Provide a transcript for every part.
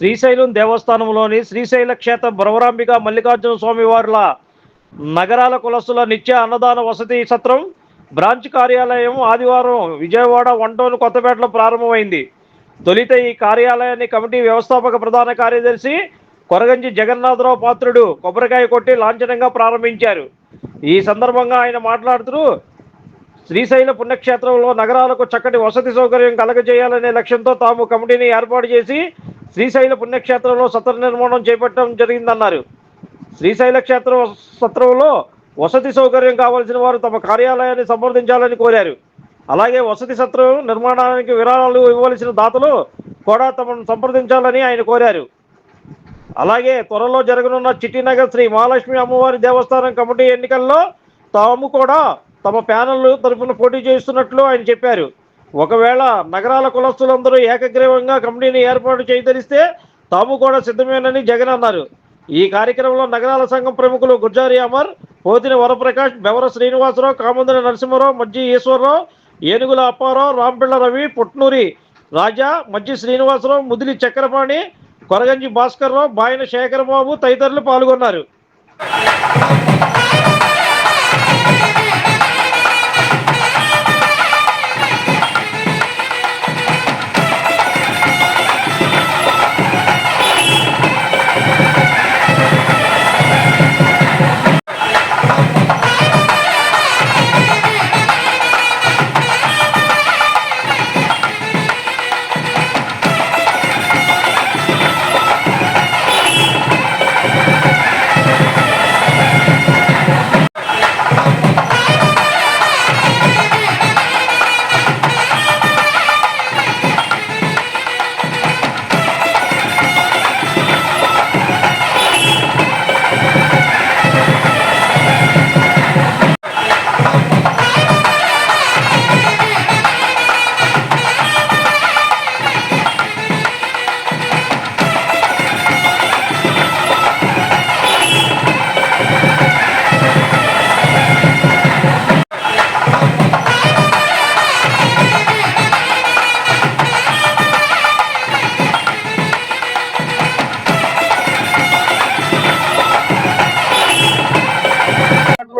శ్రీశైలం దేవస్థానంలోని శ్రీశైల క్షేత్ర భ్రవరాంబిక మల్లికార్జున స్వామి వారుల నగరాల కులస్తుల నిత్య అన్నదాన వసతి సత్రం బ్రాంచ్ కార్యాలయం ఆదివారం విజయవాడ వన్ కొత్తపేటలో ప్రారంభమైంది. తొలిత ఈ కార్యాలయాన్ని కమిటీ వ్యవస్థాపక ప్రధాన కార్యదర్శి కొరగంజి జగన్నాథరావు పాత్రుడు కొబ్బరికాయ కొట్టి లాంఛనంగా ప్రారంభించారు. ఈ సందర్భంగా ఆయన మాట్లాడుతూ శ్రీశైల పుణ్యక్షేత్రంలో నగరాలకు చక్కటి వసతి సౌకర్యం కలగజేయాలనే లక్ష్యంతో తాము కమిటీని ఏర్పాటు చేసి శ్రీశైల పుణ్యక్షేత్రంలో సత్ర నిర్మాణం చేపట్టడం జరిగిందన్నారు. శ్రీశైల క్షేత్ర సత్రంలో వసతి సౌకర్యం కావాల్సిన వారు తమ కార్యాలయాన్ని సంప్రదించాలని కోరారు. అలాగే వసతి సత్రం నిర్మాణానికి విరాళాలు ఇవ్వవలసిన దాతలు కూడా తమను సంప్రదించాలని ఆయన కోరారు. అలాగే త్వరలో జరగనున్న చిట్టినగర్ శ్రీ మహాలక్ష్మి అమ్మవారి దేవస్థానం కమిటీ ఎన్నికల్లో తాము కూడా తమ ప్యానల్ తరఫున పోటీ చేస్తున్నట్లు ఆయన చెప్పారు. ఒకవేళ నగరాల కులస్తులందరూ ఏకగ్రీవంగా కమిటీని ఏర్పాటు చేయదలిస్తే తాము కూడా సిద్ధమేనని జగన్ అన్నారు. ఈ కార్యక్రమంలో నగరాల సంఘం ప్రముఖులు గుర్జారి అమర్ పోతిన వరప్రకాష్ బెవర శ్రీనివాసరావు కామందరి నరసింహారావు మజ్జి ఈశ్వరరావు ఏనుగుల అప్పారావు రాంపిళ్ళ రవి పుట్నూరి రాజా మజ్జి శ్రీనివాసరావు ముదిలి చక్రపాణి కొరగంజి భాస్కర్రావు బాయన శేఖరబాబు తదితరులు పాల్గొన్నారు.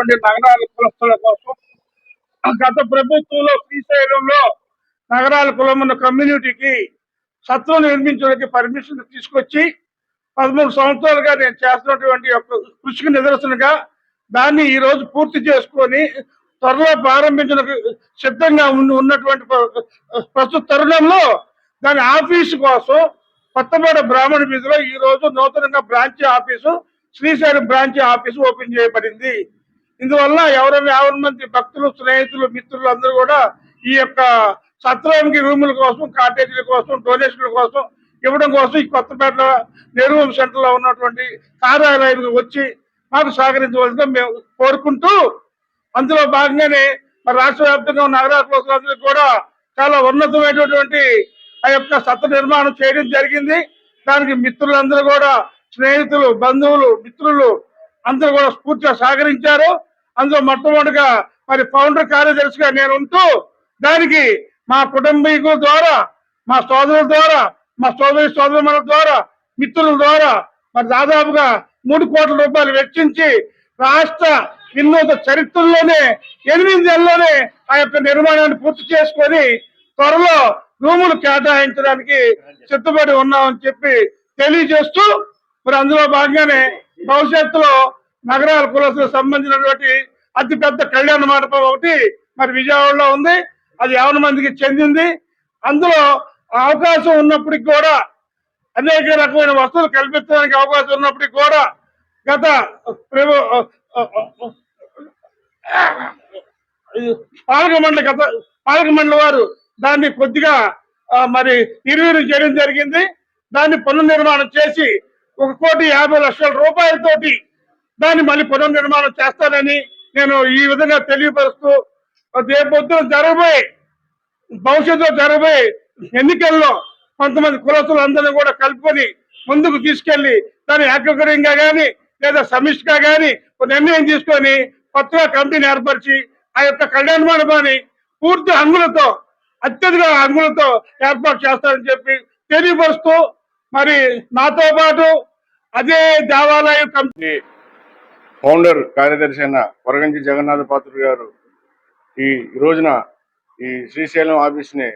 ఉన్నటువంటి నగరాల కులస్తుల కోసం గత ప్రభుత్వంలో శ్రీశైలంలో నగరాల కులమున్న కమ్యూనిటీకి సత్వం నిర్మించడానికి పర్మిషన్ తీసుకొచ్చి పదమూడు సంవత్సరాలుగా నేను చేస్తున్నటువంటి యొక్క కృషికి నిదర్శనగా దాన్ని ఈ రోజు పూర్తి చేసుకొని త్వరలో ప్రారంభించిన సిద్ధంగా ఉన్నటువంటి ప్రస్తుత తరుణంలో దాని ఆఫీసు కోసం కొత్తపేట బ్రాహ్మణ వీధిలో ఈ రోజు నూతనంగా branch office Srisailam branch office open చేయబడింది. ఇందువల్ల ఎవరైనా యాభై మంది భక్తులు స్నేహితులు మిత్రులు అందరూ కూడా ఈ యొక్క సత్రానికి రూముల కోసం కాటేజీల కోసం డొనేషన్ల కోసం ఇవ్వడం కోసం ఈ కొత్తపేట నెహ్రూ సెంటర్లో ఉన్నటువంటి కార్యాలయానికి వచ్చి మాకు సహకరించవలసిన మేము కోరుకుంటూ అందులో భాగంగానే మరి రాష్ట్ర వ్యాప్తంగా ఉన్న నగరాల కూడా చాలా ఉన్నతమైనటువంటి ఆ యొక్క సత్ర నిర్మాణం చేయడం జరిగింది. దానికి మిత్రులందరూ కూడా స్నేహితులు బంధువులు మిత్రులు అందరూ కూడా స్ఫూర్తిగా సహకరించారు. అందులో మొట్టమొదటిగా మరి ఫౌండర్ కార్యదర్శిగా నేను ఉంటూ దానికి మా కుటుంబీకుల ద్వారా మా సోదరుల ద్వారా మా సోదరి సోదరుల ద్వారా మిత్రుల ద్వారా మరి దాదాపుగా మూడు కోట్ల రూపాయలు వెచ్చించి రాష్ట్ర వినూత చరిత్రలోనే ఎనిమిది నెలల్లోనే ఆ యొక్క నిర్మాణాన్ని పూర్తి చేసుకొని త్వరలో రూములు కేటాయించడానికి సిద్ధపడి ఉన్నామని చెప్పి తెలియజేస్తూ మరి అందులో భాగంగానే భవిష్యత్తులో నగరాల కులసులకు సంబంధించినటువంటి అతిపెద్ద కళ్యాణ మండపం ఒకటి మరి విజయవాడలో ఉంది. అది యావన మందికి చెందింది. అందులో అవకాశం ఉన్నప్పటికి కూడా అనేక రకమైన వస్తువులు కల్పించడానికి అవకాశం ఉన్నప్పటికీ కూడా గత ప్రభు పాలక మండలి గత పాలక మండలి వారు దాన్ని కొద్దిగా మరి నిర్వీర్యం చేయడం జరిగింది. దాన్ని పునర్నిర్మాణం చేసి ఒక కోటి యాభై లక్షల రూపాయలతోటి దాన్ని మళ్ళీ పునర్నిర్మాణం చేస్తానని నేను ఈ విధంగా తెలియపరుస్తూ రేపొద్దున జరగబోయే భవిష్యత్తులో జరగబోయే ఎన్నికల్లో కొంతమంది కులస్తులు అందరినీ కూడా కలుపుకొని ముందుకు తీసుకెళ్ళి దాన్ని ఏకగ్రీయంగా కానీ లేదా సమిష్టిగా కానీ ఒక నిర్ణయం తీసుకొని కొత్తగా కమిటీని ఏర్పరిచి ఆ యొక్క కళ్యాణ మండపాన్ని పూర్తి హంగులతో అత్యధిక హంగులతో ఏర్పాటు చేస్తారని చెప్పి తెలియపరుస్తూ మరి నాతో పాటు అదే దేవాలయం కమిటీ ఫౌండర్ కార్యదర్శి అయిన వరగంచి జగన్నాథ పాత్రుడు గారు ఈ రోజున ఈ శ్రీశైలం ఆఫీస్ని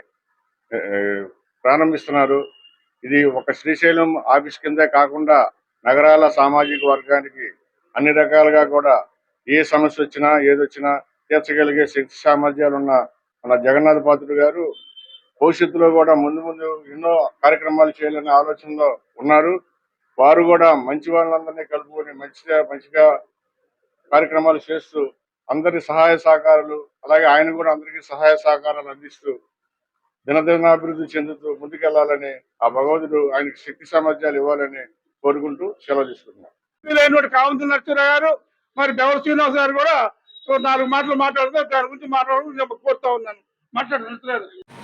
ప్రారంభిస్తున్నారు. ఇది ఒక శ్రీశైలం ఆఫీస్ కిందే కాకుండా నగరాల సామాజిక వర్గానికి అన్ని రకాలుగా కూడా ఏ సమస్య వచ్చినా ఏదొచ్చినా తీర్చగలిగే శక్తి సామర్థ్యాలు ఉన్న మన జగన్నాథ పాత్రుడు గారు భవిష్యత్తులో కూడా ముందు ముందు ఎన్నో కార్యక్రమాలు చేయాలనే ఆలోచనలో ఉన్నారు. వారు కూడా మంచి వాళ్ళందరినీ కలుపుకొని మంచిగా మంచిగా కార్యక్రమాలు చేస్తూ అందరి సహాయ సహకారాలు అలాగే ఆయన కూడా అందరికీ సహాయ సహకారాలు అందిస్తూ దినదినాభివృద్ధి చెందుతూ ముందుకెళ్ళాలని ఆ భగవంతుడు ఆయనకి శక్తి సామర్థ్యాలు ఇవ్వాలని కోరుకుంటూ సెలవు తీసుకుంటున్నాను లేనివాడు కావంతి గారు మరి బెవర శ్రీనివాస్ గారు కూడా నాలుగు మాటలు మాట్లాడుతూ దాని గురించి మాట్లాడుతూ కోరుతా ఉన్నాను. మాట్లాడలేదు